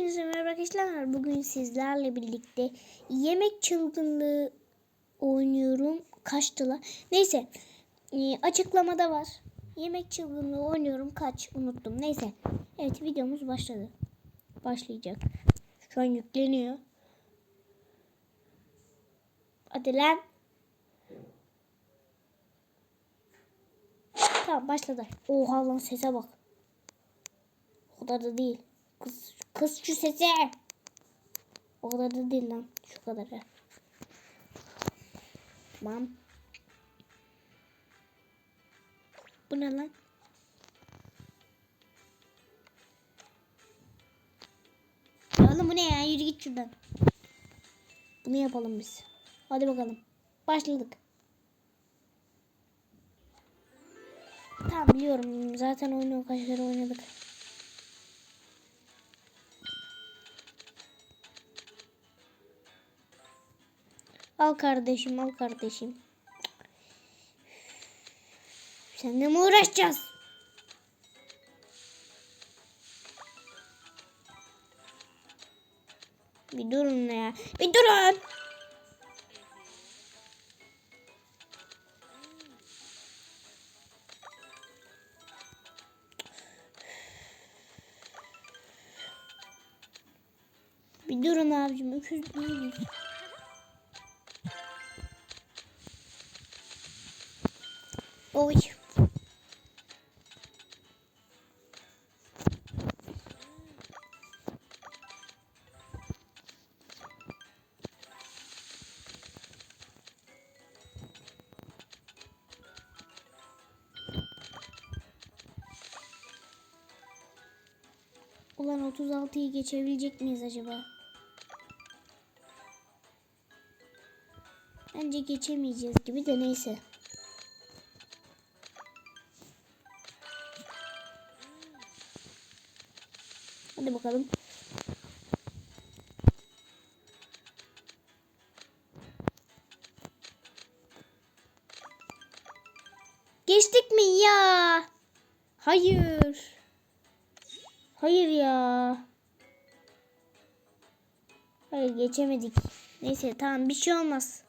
Hepinize merhaba arkadaşlar. Bugün sizlerle birlikte yemek çılgınlığı oynuyorum. Kaçtı la? Neyse. e, açıklamada var. Yemek çılgınlığı oynuyorum. Kaç? Unuttum. Neyse. Evet videomuz başladı. Başlayacak. Şu an yükleniyor. Hadi lan. Tamam başladı. Oha lan sese bak. O kadar da değil. Kız, kız şu sese. O kadar da değil lan. Şu kadar. Tamam. Bu ne lan? Oğlum bu ne ya? Yürü git şuradan. Bunu yapalım biz. Hadi bakalım. Başladık. Tamam biliyorum. Zaten oyunu kaç kere oynadık. Al kardeşim al kardeşim. Seninle mi uğraşacağız? Bir durun ya. Bir durun. Bir durun abicim. Öküz değiliz. Oy. Ulan 36'yı geçebilecek miyiz acaba? Bence geçemeyeceğiz gibi de neyse. Hadi bakalım. Geçtik mi ya? Hayır. Hayır ya. Hayır geçemedik. Neyse tamam bir şey olmaz.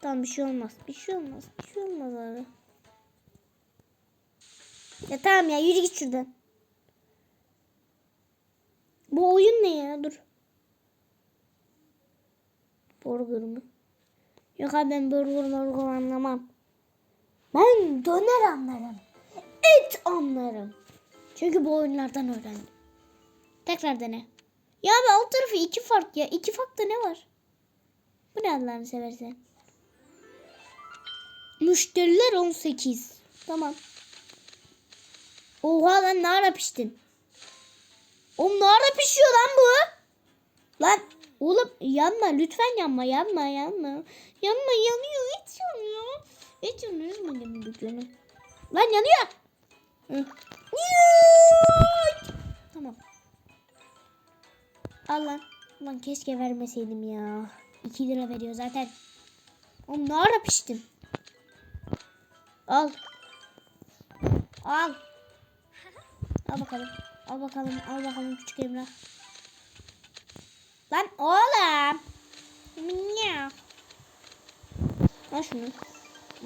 Tamam bir şey olmaz. Bir şey olmaz. Bir şey olmaz abi. Ya tamam ya yürü git şuradan. Bu Dur. Burger mı? Yok abi ben burger burger anlamam. Ben döner anlarım. Et anlarım. Çünkü bu oyunlardan öğrendim. Tekrar dene. Ya abi alt tarafı iki fark ya. İki farkta ne var? Bu ne Allah'ını seversen. Müşteriler 18. Tamam. Oha lan ne ara piştin? Oğlum ne ara pişiyor lan bu? Lan oğlum yanma lütfen yanma yanma yanma. Yanma yanıyor hiç yanıyor. Hiç yanıyor üzmedim bu canı. Lan yanıyor. Hı. Tamam. Al lan. Lan keşke vermeseydim ya. 2 lira veriyor zaten. Oğlum ne ara piştin? Al. Al. Al bakalım. Al bakalım. Al bakalım küçük Emrah. Lan oğlum. Minya. Al şunu.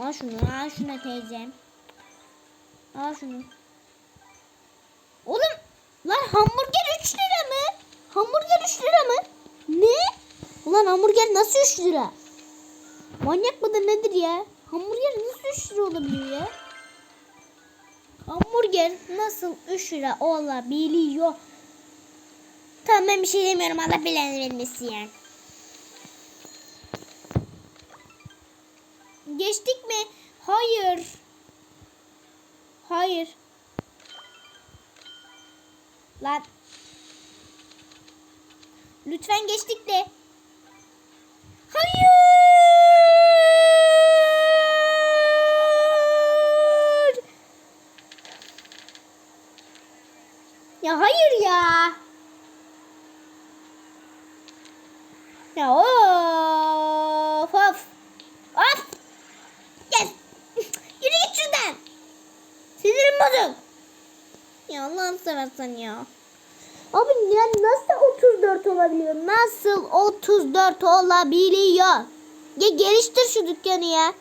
Al şunu. Al şunu teyzem. Al şunu. Oğlum. Lan hamburger 3 lira mı? Hamburger 3 lira mı? Ne? Ulan hamburger nasıl 3 lira? Manyak mıdır nedir ya? Hamburger nasıl 3 lira olabiliyor ya? Hamburger nasıl 3 lira olabiliyor? Tamam ben bir şey demiyorum. Allah vermesin yani. Geçtik mi? Hayır. Hayır. Lan. Lütfen geçtik de. Hayır. Ya hayır ya. Ya of of. Of. Yes. Yürü git şuradan. Sinirim bozuk. Ya Allah'ını seversen ya. Abi ya nasıl 34 olabiliyor? Nasıl 34 olabiliyor? Ya geliştir şu dükkanı ya.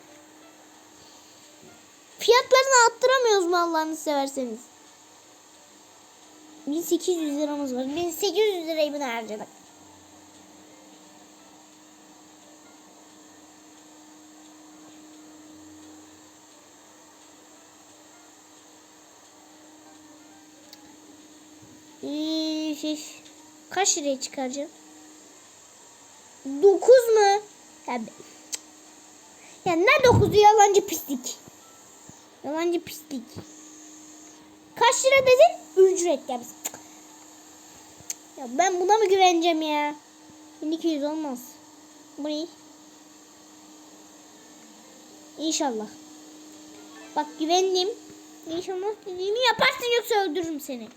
Fiyatlarını arttıramıyoruz mu Allah'ını severseniz? 1800 liramız var. 1800 lirayı buna harcadık. Kaç liraya çıkaracağım? 9 mu? Ya, ya ne 9'u yalancı pislik. Yalancı pislik. Kaç lira dedin? Ücret ya. Ya ben buna mı güveneceğim ya? 1200 olmaz. Bu ne? İnşallah. Bak güvendim. İnşallah dediğimi yaparsın yoksa öldürürüm seni.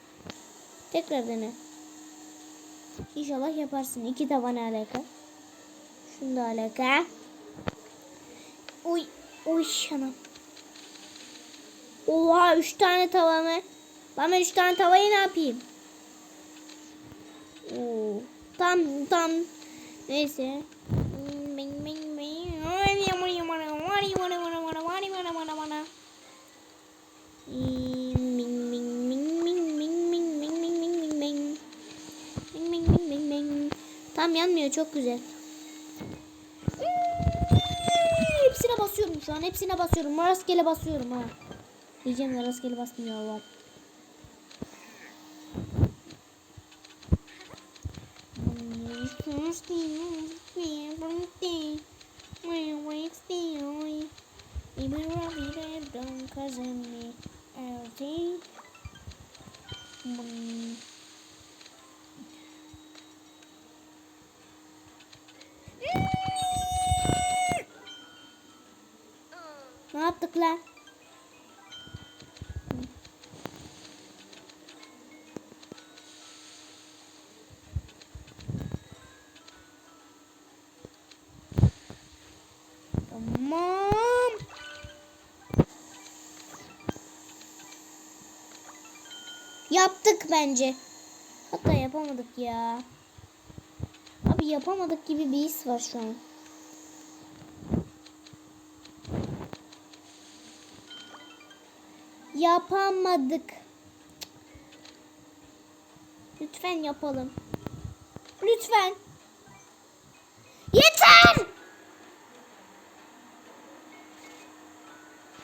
Tekrar dene. İnşallah yaparsın. İki taban alaka. Şunu da alaka. Uy. Uy anam. Oha üç tane tava mı? Ben üç tane tavayı ne yapayım? Oo. Tam tam. Neyse. Tam yanmıyor çok güzel. Hepsine basıyorum şu an. Hepsine basıyorum. Rastgele basıyorum ha. Diyeceğim de rastgele basmıyor Allah. Ne yaptık lan? Tamam. Yaptık bence. Hatta yapamadık ya. Abi yapamadık gibi bir his var şu an. Yapamadık. Lütfen yapalım. Lütfen. Yeter!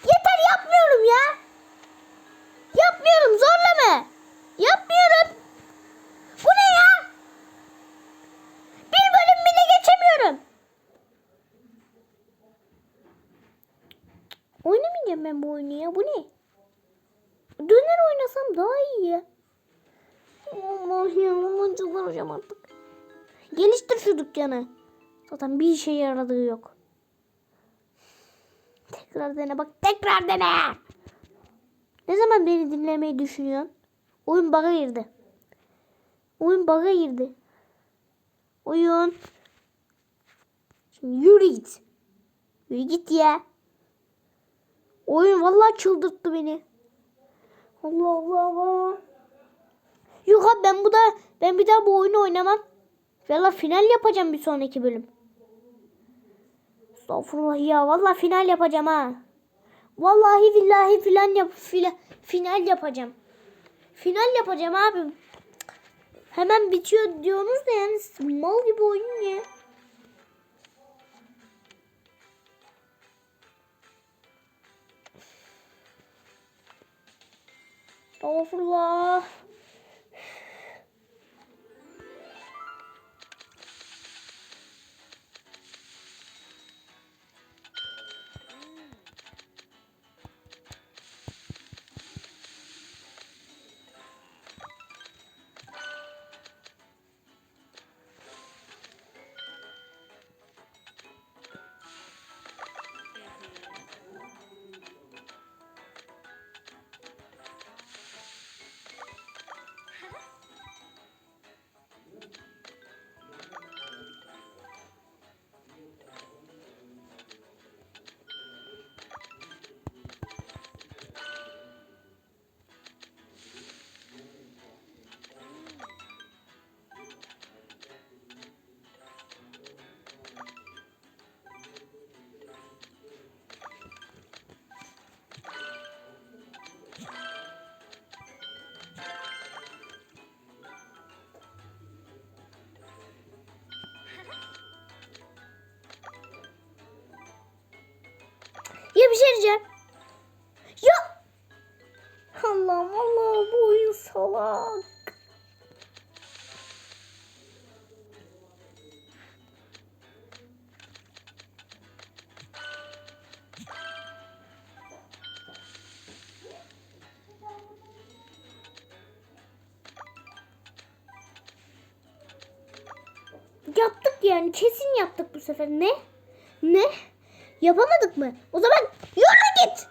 Yeter yapmıyorum ya. Yapmıyorum zorlama. Yapmıyorum. Bu ne ya? Bir bölüm bile geçemiyorum. Oynamayacağım ben bu oyunu ya. Bu ne? Daha iyi ya. Allah ya aman çıldıracağım artık. Geliştir şu dükkanı. Zaten bir işe yaradığı yok. Tekrar dene bak tekrar dene. Ne zaman beni dinlemeyi düşünüyorsun? Oyun bug'a girdi. Oyun bug'a girdi. Oyun. Şimdi yürü git. Yürü git ya. Oyun vallahi çıldırttı beni. Allah Allah Allah. Yok abi ben bu da ben bir daha bu oyunu oynamam. Valla final yapacağım bir sonraki bölüm. Estağfurullah ya. Vallahi final yapacağım ha. Vallahi billahi filan yap fila, final yapacağım. Final yapacağım abi. Hemen bitiyor diyorsunuz da yani mal gibi oyun ya. Estağfurullah. Bitireceğim. Ya. Allah'ım Allah'ım bu oyun salak. Yaptık yani kesin yaptık bu sefer. Ne? Ne? Yapamadık mı? O zaman yürü git.